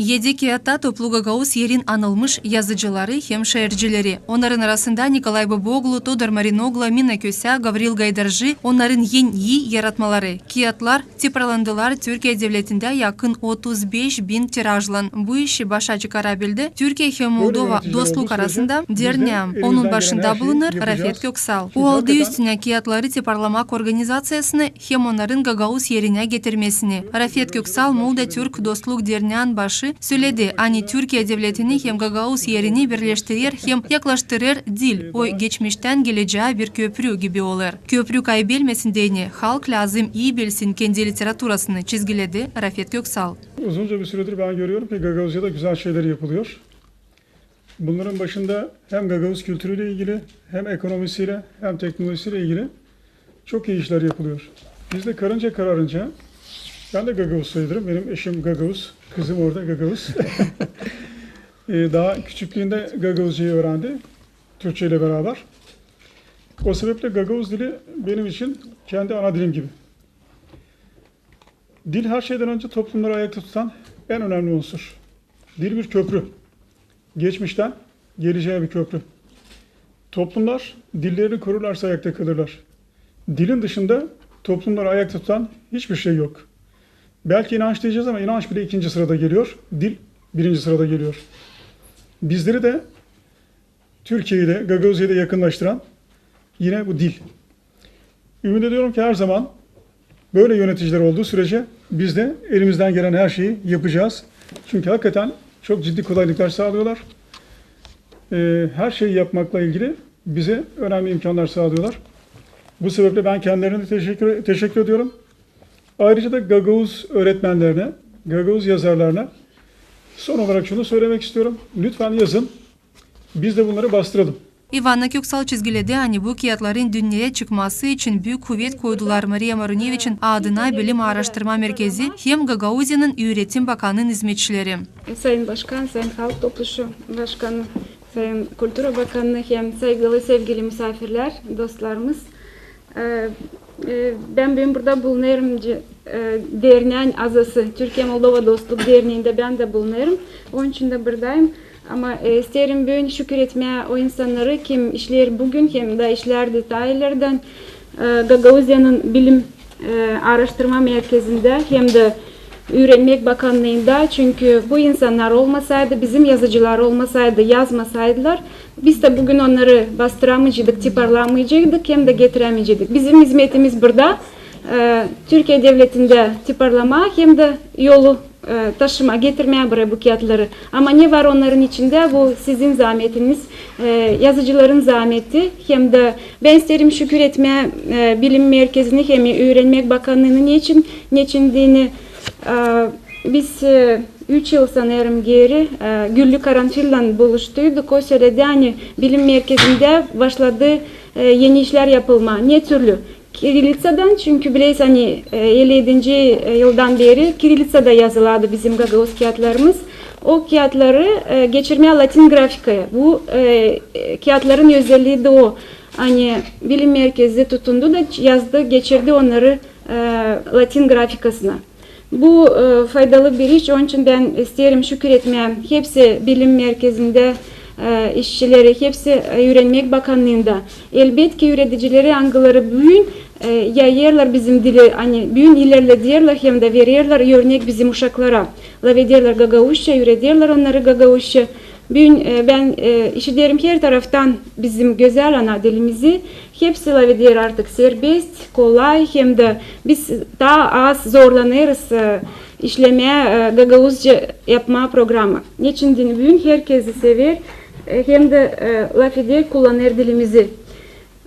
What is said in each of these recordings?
едеки атату плугагаус ерин анылмыш язычылары хем шаярчилери онарын арасында николай бобоглу тодор Мариногла, мина Кёся, гаврил гайдаржи онарын ен и яратмалары. Киятлар типраландылар Тюркия девлетинде якын отуз беш бин тиражлан. Бу башачы корабелде Тюркия хем молдова достук арасында дерням. онун башында бұлыныр рафет көксал уалды үстүнө киятлары типарламак организациясыны хем онарын гагаус кетирмесини рафет молда Тюрк башы başı söyledi. Hani Türkiye devletini hem Gagauz yerini birleştirir hem yaklaştırır dil. O geçmişten geleceğe bir köprü gibi olur. Köprü kaybelmesin diye halk lazım iyi bilsin kendi literaturasını çizgiledi Rafet Köksal. Uzunca bir süredir ben görüyorum ki Gagavuzya'da güzel şeyler yapılıyor. Bunların başında hem Gagavuz kültürüyle ilgili hem ekonomisiyle hem teknolojisiyle ilgili çok iyi işler yapılıyor. Biz de karınca kararınca ben de Gagavuz sayılırım. Benim eşim Gagavuz, kızım orada Gagavuz. Ee, Daha küçüklüğünde Gagavuzcayı öğrendi. Türkçe ile beraber. O sebeple Gagavuz dili benim için kendi ana dilim gibi. Dil her şeyden önce toplumları ayakta tutan en önemli unsur. Dil bir köprü. Geçmişten geleceğe bir köprü. Toplumlar dillerini korurlarsa ayakta kalırlar. Dilin dışında toplumları ayakta tutan hiçbir şey yok. Belki inanç diyeceğiz ama inanç bile ikinci sırada geliyor. Dil birinci sırada geliyor. Bizleri de Türkiye'yi de Gagavuzya'yı da yakınlaştıran yine bu dil. Ümit ediyorum ki her zaman Böyle yöneticiler olduğu sürece biz de elimizden gelen her şeyi yapacağız. Çünkü hakikaten çok ciddi kolaylıklar sağlıyorlar. Ee, her şeyi yapmakla ilgili bize önemli imkanlar sağlıyorlar. Bu sebeple ben kendilerine teşekkür, teşekkür ediyorum. Ayrıca da Gagavuz öğretmenlerine, Gagavuz yazarlarına son olarak şunu söylemek istiyorum. Lütfen yazın. Biz de bunları bastıralım. Ivana Köksal çizgiledi hani bu kağıtların dünyaya çıkması için büyük kuvvet koydular Maria Marunevich'in adına Bilim Araştırma Merkezi hem Gagauzya'nın Üretim Bakanı'nın hizmetçileri. Sayın Başkan, Sayın Halk Topluşu Başkanı, Sayın Kültür Bakanı, hem saygılı sevgili misafirler, dostlarımız. Ee, Ben bugün burada bulunuyorum. E, Derneğin azası, Türkiye Moldova Dostluk Derneği'nde ben de bulunuyorum. Onun için de buradayım. Ama e, isterim bugün şükür etmeye o insanları kim işler bugün hem de işler detaylardan e, Gagauzya'nın bilim araştırma merkezinde hem de Öğrenmek Bakanlığı'nda çünkü bu insanlar olmasaydı, bizim yazıcılar olmasaydı, yazmasaydılar biz de bugün onları bastıramayacaktık, tiparlamayacaktık hem de getiremeyecektik. Bizim hizmetimiz burada e, Türkiye Devleti'nde tiparlama hem de yolu e, taşıma, getirmeye buraya bu kağıtları. Ama ne var onların içinde? Bu sizin zahmetiniz, e, yazıcıların zahmeti. Hem de ben isterim şükür etmeye e, bilim merkezini hem öğrenmek bakanlığını niçin, niçindiğini biz 3 yıl sanırım geri e, Güllü Karanfil'le buluştuyduk. O söyledi hani bilim merkezinde başladı e, yeni işler yapılma. Ne türlü? Kirillitsa'dan çünkü biliyorsun hani e, 57. yıldan beri Kirillitsa'da yazıladı bizim Gagavuz kağıtlarımız. O kağıtları e, geçirmeye Latin grafikaya. Bu e, kağıtların özelliği de o. Hani bilim merkezi tutundu da yazdı, geçirdi onları e, Latin grafikasına. Bu e, faydalı bir iş. Onun için ben isterim şükür etmeye. Hepsi bilim merkezinde e, işçileri, hepsi e, öğrenmek bakanlığında. Elbet ki üreticileri angıları büyün e, yayarlar bizim dili, hani büyün ilerlediyorlar hem de veriyorlar örnek bizim uşaklara. Lavediyorlar gagavuşça, üretiyorlar onları gagavuşça. Bugün e, ben e, işitiyorum her taraftan bizim güzel ana dilimizi hepsi lavediyor artık serbest, kolay hem de biz daha az zorlanırız e, işlemeye e, gagavuzca yapma programı. Niçin dini bugün herkesi sever e, hem de e, laf eder kullanır dilimizi.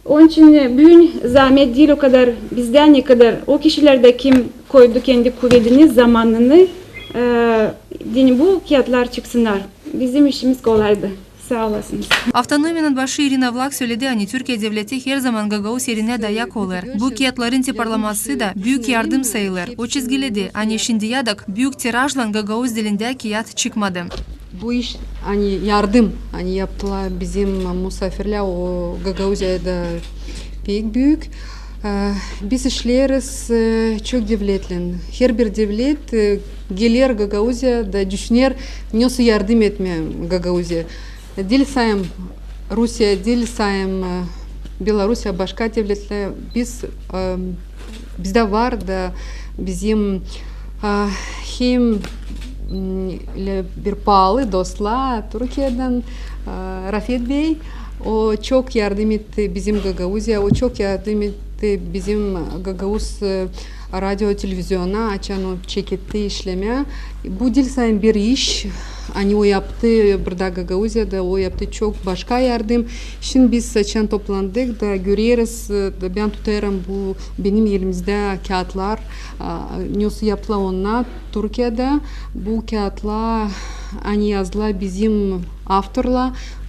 Onun için bugün zahmet değil o kadar bizden ne kadar o kişilerde kim koydu kendi kuvvetini, zamanını dini bu kağıtlar çıksınlar. Bizim işimiz kolaydı. Sağ olasınız. Автономиянын башы Ирина Влак сөйледи, аны Түркия девлети хер заман Гагаус ерине даяк олар. Бу киятларын парламасы да бүк ярдым сайылар. О чизгиледи, аны шиндиядак бүйүк тиражлан Гагаус дилинде кият чыкмады. Бу иш аны ярдым, аны яптыла бизим мусафирлер о Гагаузияда пек бүйүк. Büyük. Ee, Biz işleriz e, çok devletle. Her bir devlet e, gelir Gagauzya da düşünür nasıl yardım etme Gagauzya. Dil sayım Rusya, dil sayım e, Belarusya, başka devletler biz e, bizde var da bizim О çok yardım etti bizim Gagauzya, o çok yardım etti bizim Gagauz радио телевизиона ачаны чекетти ишлеме бу жыл сайын бир иш они ояпты бирда гагаузияда ояпты чок башка ярдым. Шин биз ачан топландык да э, да онна туркияда. Они язла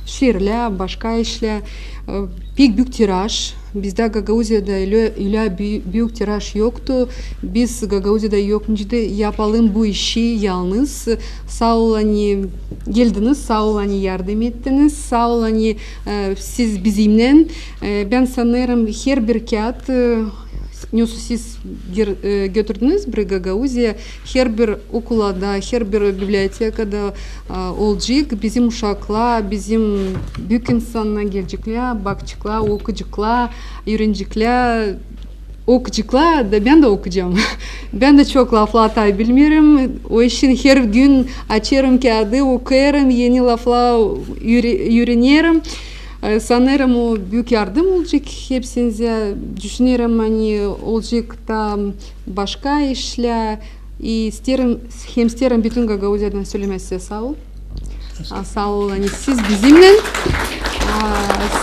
шерля башка ишля, э, пик бюк тираж бизде гагаузияда үйлө бюк тираж жокту биз гагаузияда жокмунжиде япалым бу иши жалныз сау бол они келдиңиз сау бол они ярдам эттиңиз сау бол э, сиз биз имнен э, бен хер бир кят Нюсусис Гетрднес, э, Брега Гаузия, Хербер Укулада, Хербер библиотекада, Олджик, Бизим ұшақла Бизим Бюкинсонна Герджикля, Бакчикла, Окуджикла, Юренджикля, оқычықла да бен де оқыжам бен де чокла афлатай білмерім ойшын хер күн ачерім кәді оқырым ені лафла үйренерім Э, санерам у бюкярдым олжик хепсензе düşünерам они олжик там башка ишля и стерим хемстерим бүтүн гагаузиядан сөйлемесе сау. Сау, они сиз бизимнен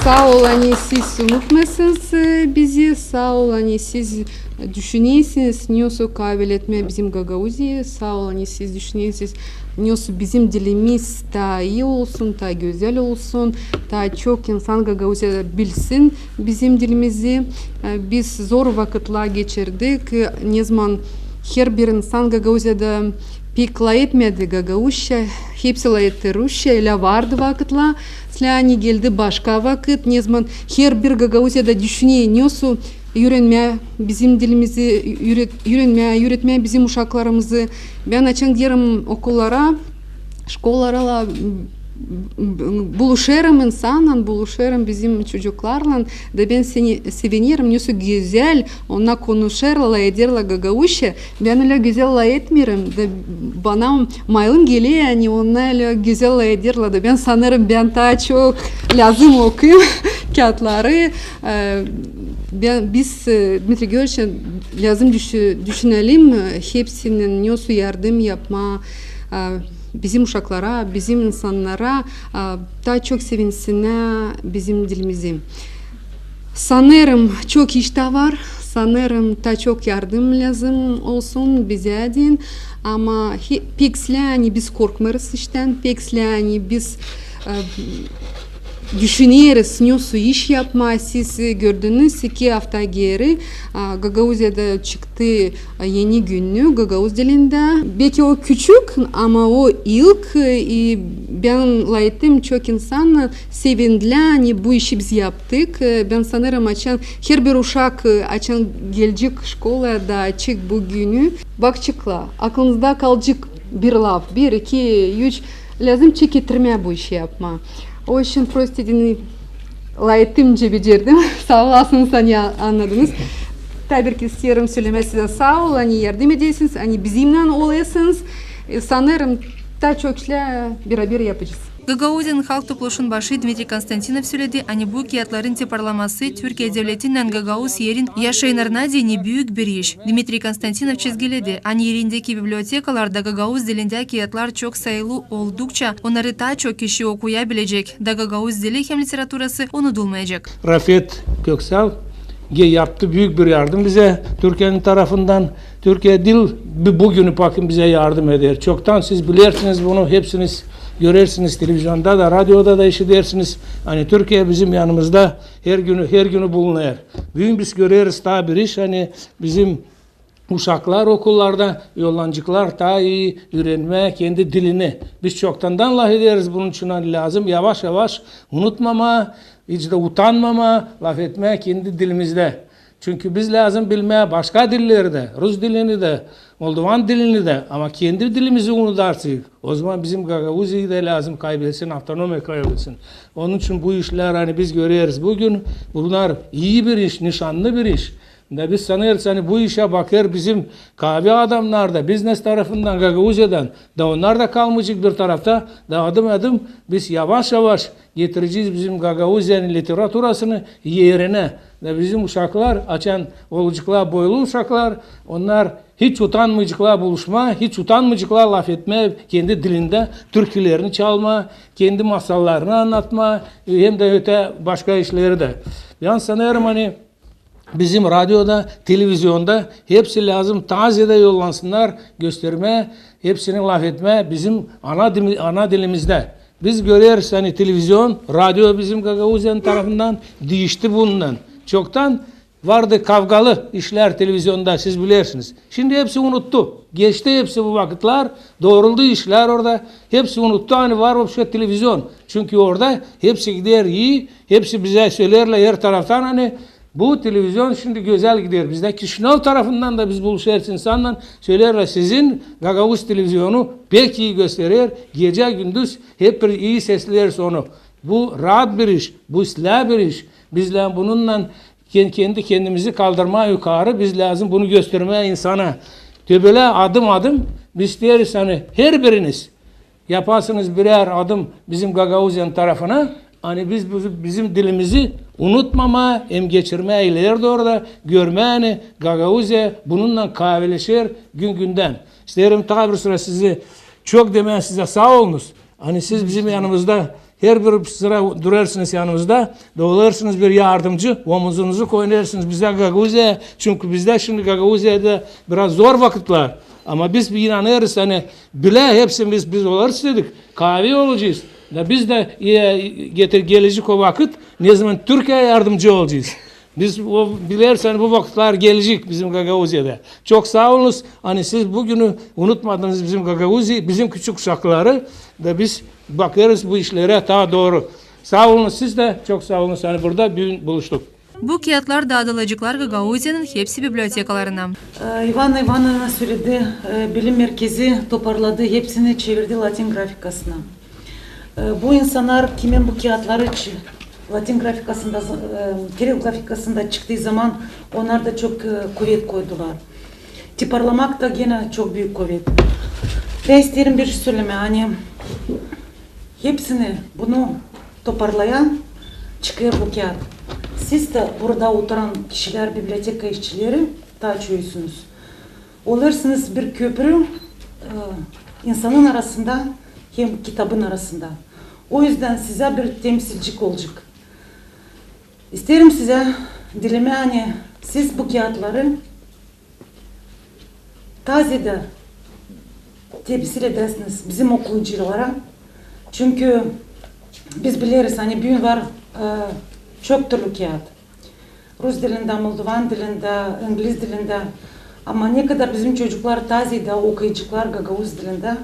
сау олани сиз унутмайсыз бизи сау олани сиз түшүнөсүз нёсу кабилетме бизим гагаузии сау олани сиз түшүнөсүз нёсу бизим дилимиз таи болсун та гөзел болсун та чок инсан гагаузияда билсин бизим дилимизди э, биз зор вакытла кечирдик э, незман Херберн Херберін санға гаузеді пиклаетмеді гагауща, хепсилаеттеруща, ля варды вакытла, сля нигелді башка вакыт, незман хербер гагаузеді дюшіне несу, үйренме bizim dilimizi үйрет, үйренме, үйретме bizim ушакларымызы. Бен ачан дерім школа рала. Buluşurum insanla, buluşurum bizim çocuklarla da ben seni sevinirim nasıl güzel ona konuşurlar, ederler Gagauzca. Ben öyle güzel etmiyorum da bana mailin geliyor yani ona öyle güzel ederler da ben sanırım ben daha çok lazım okuyayım kağıtları. Ben, biz Dmitri Georgievич'e lazım düşü, düşünelim hepsinin nasıl yardım yapma bizim uşaklara, bizim insanlara e, daha çok sevinsinler bizim dilimizi. Sanırım çok işte var. Sanırım daha çok yardım lazım olsun bize din. Ama pek biz korkmarız işten. Pek biz düşünüyoruz nasıl iş yapma. Siz gördünüz iki hafta geri e, Gagauzya'da çıktı e, yeni günlük Gagauz dilinde. Belki o küçük ama o ilk e, ben layıktım çok insan sevindiler. Bu işi biz yaptık. Ben sanırım açan her bir uşak açan gelecek şkolada açık bu günü. Bakacaklar. Aklınızda kalacak bir laf. Bir, iki, üç. Lazım çektirmeye bu işi yapma. O işin prost dediğini layıktımca becerdim. sağ olasınız hani anladınız. Tabii isterim söylemek size sağ ol. Hani yardım edesiniz. Hani bizimle olasınız. E, sanırım daha çok şeyler yapacağız Гагаузияның халық топлошын башы Дмитрий Константинов сөйледі, ани бұл киятларын тепарламасы Түркия девлетінен Гагаус ерін яшайнарына дейіне бүйік бір еш. Дмитрий Константинов чезгеледі, ани еріндеки библиотекаларда Гагаuz дилінде киятлар чок сайылу олдукча, онары та чок киши окуя білежек, да Гагаuz dili hem literatурасы unutulmayacak. Rafet Köksal ge yaptı büyük bir yardım bize Türkiye'nin tarafından. Türkiye dil bu- bugünü bakın bize yardım eder. Çoktan siz bilirsiniz bunu hepsiniz görersiniz televizyonda da radyoda da işitersiniz. Hani Türkiye bizim yanımızda her günü her günü bulunuyor. Bugün biz görüyoruz daha bir iş hani bizim Uşaklar okullarda, yollancıklar daha iyi öğrenme kendi dilini. Biz çoktandan laf ederiz bunun için hani lazım. Yavaş yavaş unutmama, hiç de utanmama, laf etme kendi dilimizde. Çünkü biz lazım bilmeye başka dilleri de, Rus dilini de, Moldovan dilini de ama kendi dilimizi unutarsak o zaman bizim Gagavuzi'yi de lazım kaybetsin, autonomi kaybetsin. Onun için bu işler hani biz görüyoruz bugün bunlar iyi bir iş, nişanlı bir iş. Da biz sanıyoruz hani bu işe bakır bizim kahve adamlar da biznes tarafından Gagavuzya'dan da onlar da kalmayacak bir tarafta da adım adım biz yavaş yavaş getireceğiz bizim Gagavuzya'nın literaturasını yerine da bizim uşaklar açan olacaklar boylu uşaklar onlar hiç utanmayacaklar buluşma, hiç utanmayacaklar laf etme, kendi dilinde türkülerini çalma, kendi masallarını anlatma, hem de öte başka işleri de. Ben sanıyorum hani Bizim radyoda, televizyonda hepsi lazım. Tazede yollansınlar, gösterme, hepsini laf etme bizim ana, ana dilimizde. Biz görüyoruz hani televizyon, radyo bizim Gagavuzyan tarafından değişti bundan. Çoktan vardı kavgalı işler televizyonda siz bilirsiniz. Şimdi hepsi unuttu. Geçti hepsi bu vakitler. Doğruldu işler orada. Hepsi unuttu. Hani var o şey televizyon. Çünkü orada hepsi gider iyi. Hepsi bize söylerler her taraftan hani bu televizyon şimdi güzel gidiyor. Bizde Kişinov tarafından da biz buluşuyoruz insanla. Söylerler sizin Gagavuz televizyonu pek iyi gösterir. Gece gündüz hep iyi sesler sonu. Bu rahat bir iş. Bu ıslah bir iş. Bizler bununla kendi kendi kendimizi kaldırmaya yukarı biz lazım bunu göstermeye insana. Böyle adım adım biz deriz hani her biriniz yaparsınız birer adım bizim Gagavuzyan tarafına. Hani biz bizim dilimizi unutmama, em geçirme ileride orada görme hani Gagavuzya bununla kahveleşir gün günden. İsterim tabi bir sıra sizi çok demeyen size sağ olunuz. Hani siz bizim yanımızda her bir sıra durarsınız yanımızda. Doğularsınız bir yardımcı. Omuzunuzu koyarsınız bize Gagavuzya'ya. Çünkü bizde şimdi Gagavuzya'da biraz zor vakitler. Ama biz bir inanıyoruz hani bile hepsi biz, biz oluruz dedik. Kahve olacağız. Da biz de e, getir gelecek o vakit ne zaman Türkiye'ye yardımcı olacağız. Biz o bilersen bu vakitler gelecek bizim Gagavuzya'da. Çok sağ olunuz. Hani siz bugünü unutmadınız bizim Gagavuzya, bizim küçük uşakları da biz bakıyoruz bu işlere daha doğru. Sağ olun siz de çok sağ olun. Hani burada bir buluştuk. Bu kağıtlar dağıtılacaklar Gagauzya'nın hepsi bibliotekalarına. Ee, Ivana Ivanovna söyledi, e, bilim merkezi toparladı, hepsini çevirdi Latin grafikasına. Ee, Bu insanlar kimin bu kağıtları Latin grafikasında, e, Kiril grafikasında çıktığı zaman onlar da çok e, kuvvet koydular. Tiparlamak da gene çok büyük kuvvet. Ben isterim bir şey söyleme, hani hepsini bunu toparlayan çıkıyor bu kağıt. Siz de burada oturan kişiler, biblioteka işçileri taşıyorsunuz. Olursunuz bir köprü e, insanın arasında hem kitabın arasında. O yüzden size bir temsilcik olacak. İsterim size dilime hani siz bu kağıtları tazede temsil edersiniz bizim okuyuculara. Çünkü biz biliriz hani bugün var e, çok türlü kağıt. Rus dilinde, Moldovan dilinde, İngiliz dilinde. Ama ne kadar bizim çocuklar tazede okuyacaklar Gagavuz dilinde,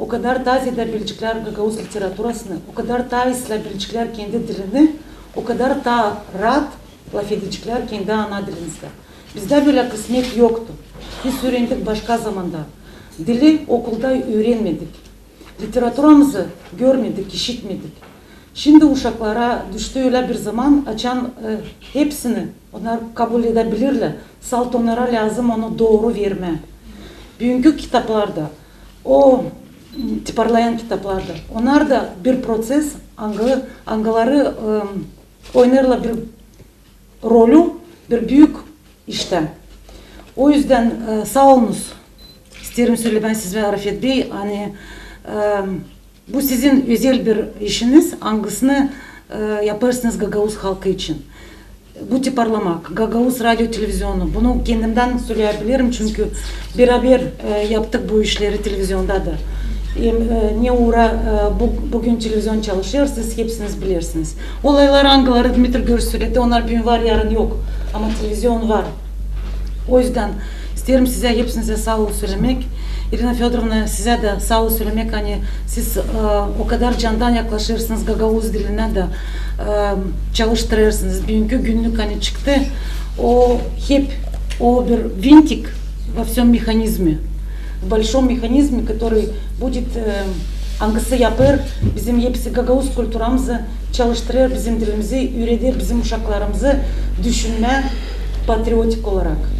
o kadar tazede bilecekler Gagavuz literaturasını, o kadar daha bilecekler kendi dilini, o kadar daha rahat laf edecekler kendi ana dilinizde. Bizde böyle kısmet yoktu. Biz öğrendik başka zamanda. Dili okulda öğrenmedik. Literaturamızı görmedik, işitmedik. Şimdi uşaklara düştü öyle bir zaman açan e, hepsini onlar kabul edebilirler. Salt onlara lazım onu doğru verme. Bugünkü kitaplarda o m, tiparlayan kitaplarda onlar da bir proses angı, angıları e, oynarlar bir rolü bir büyük işte. O yüzden e, sağ olunuz. İsterim söyle ben size Arifet Bey hani e, bu sizin özel bir işiniz. Hangisini e, yaparsınız Gagavuz halkı için. Bu tiparlamak, Gagavuz radyo televizyonu. Bunu kendimden söyleyebilirim çünkü beraber e, yaptık bu işleri televizyonda da Em, e, Ne uğra e, bu, bugün televizyon çalışıyor siz hepsiniz bilirsiniz. Olaylar hangileri Dmitri Gürüz söyledi onlar bugün var yarın yok. Ama televizyon var. O yüzden isterim size hepsinize sağ olun söylemek. Irina Fedorovna size de sağ olun söylemek hani siz e, o kadar candan yaklaşırsınız Gagavuz diline de e, çalıştırırsınız. Bugünkü günlük hani çıktı о хеп, о bir винтик во всем механизме, в большом механизме, который будет э, аңгысы япыр, бізім епсі гагауз культурамызы, чалыштырыр бізім тілімізі, үйредер бізім ұшақларымызы, düşünme патриотик olarak.